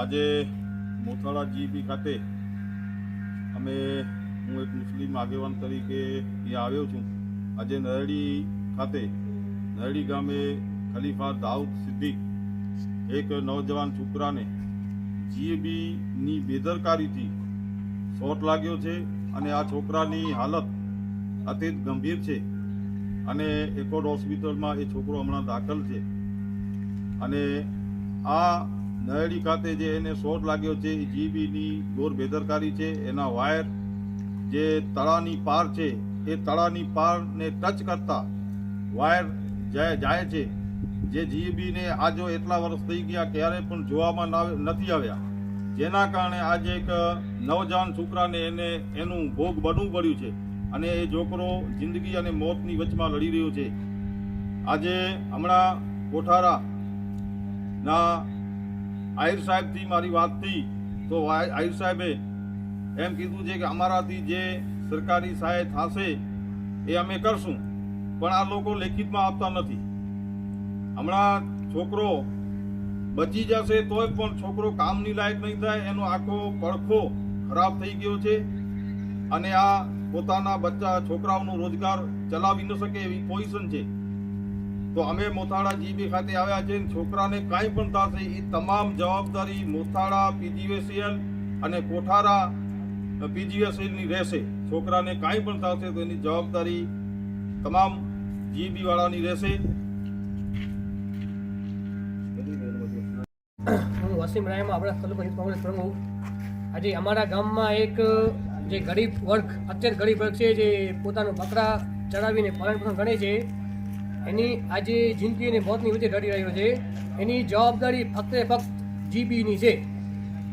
આજે મોથાળા જીબી ખાતે અમે હું એક મુસ્લિમ આગેવાન તરીકે અહીંયા આવ્યો છું. આજે નરડી ખાતે, નરડી ગામે ખલીફા દાઉદ સિદ્દીક એક નવજવાન છોકરાને જીએબીની બેદરકારીથી શોટ લાગ્યો છે અને આ છોકરાની હાલત અતિ ગંભીર છે અને એકોડ હોસ્પિટલમાં એ છોકરો હમણાં દાખલ છે. અને આ નરડી ખાતે જે એને શોટ લાગ્યો છે, એ જીબીની ઘોર બેદરકારી છે, એના વાયર જે તળાની પાર છે, એ તળાની પારને ટચ કરતા વાયર જાય છે, જે જીબીને આજો એટલા વર્ષ થઈ ગયા ક્યારે પણ જોવામાં નથી આવ્યા. જેના કારણે આજે એક નવજાન છોકરાને એને એનું ભોગ બનવું પડ્યું છે અને એ છોકરો જિંદગી અને મોતની વચમાં લડી રહ્યો છે. આજે હમણાં કોઠારા ના આહિર સાહેબથી મારી વાત થઈ તો આહિર સાહેબે એમ કીધું છે કે અમારાથી જે સરકારી સહાય થશે એ અમે કરશું, પણ આ લોકો લેખિતમાં આપતા નથી. હમણાં છોકરો બચી જશે તોય પણ છોકરો કામની લાયક નહીં થાય, એનો આખો પડખો ખરાબ થઈ ગયો છે અને આ પોતાના બચ્ચા છોકરાઓનો રોજગાર ચલાવી ન શકે એવી પોઝિશન છે. તો અમે મોથાળા જીબી ખાતે આવ્યા છે છોકરાને કાંઈ પણ થશે એ તમામ જવાબદારી મોથાળા પીજીવીસીએલ અને કોઠારા પીજીવીસીએલની રહેશે. છોકરાને કાંઈ પણ થશે તો એની જવાબદારી તમામ જીબી વાળાની રહેશે. હું વસીમ રાયમ આપણા સ્થળ કોંગ્રેસ પ્રમુખ આજે અમારા ગામમાં એક, જે ગરીબ વર્ગ, અત્યંત ગરીબ વર્ગ છે, જે પોતાનું બકરા ચડાવીને પાલન પોષણ ગણે છે એની આજે જિંદગી અને મોતની વચ્ચે લડી રહ્યો છે. એની જવાબદારી ફક્ત ફક્ત જીબીની છે.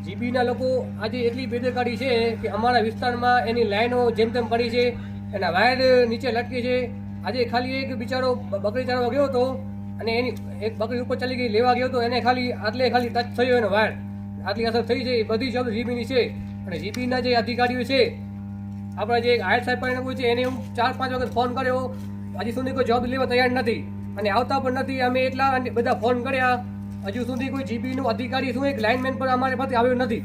જીબીના લોકો આજે એટલી બેદરકારી છે કે અમારા વિસ્તારમાં એની લાઈનો જેમ તેમ પડી છે એના વાયર નીચે લટકી છે. આજે ખાલી એક બિચારો બકરી ચરાવવા ગયો હતો અને એની એક બકરી ઉપર ચાલી ગઈ, લેવા ગયો હતો, એને ખાલી આટલે ખાલી ટચ થયો એનો વાયર. આટલી અસર થઈ છે, એ બધી જવાબ જીબીની છે. અને જીબીના જે અધિકારીઓ છે, આપણા જે આયર સાહેબ કોઈ છે એને હું ચાર પાંચ વખત ફોન કર્યો હજી સુધી કોઈ જવાબ લેવા તૈયાર નથી. અને આવતા પણ નથી. અમે એટલા બધા ફોન કર્યા. હજુ સુધી કોઈ જીબીનું અધિકારી શું એક લાઇનમેન પણ અમારી પાસે આવ્યો નથી.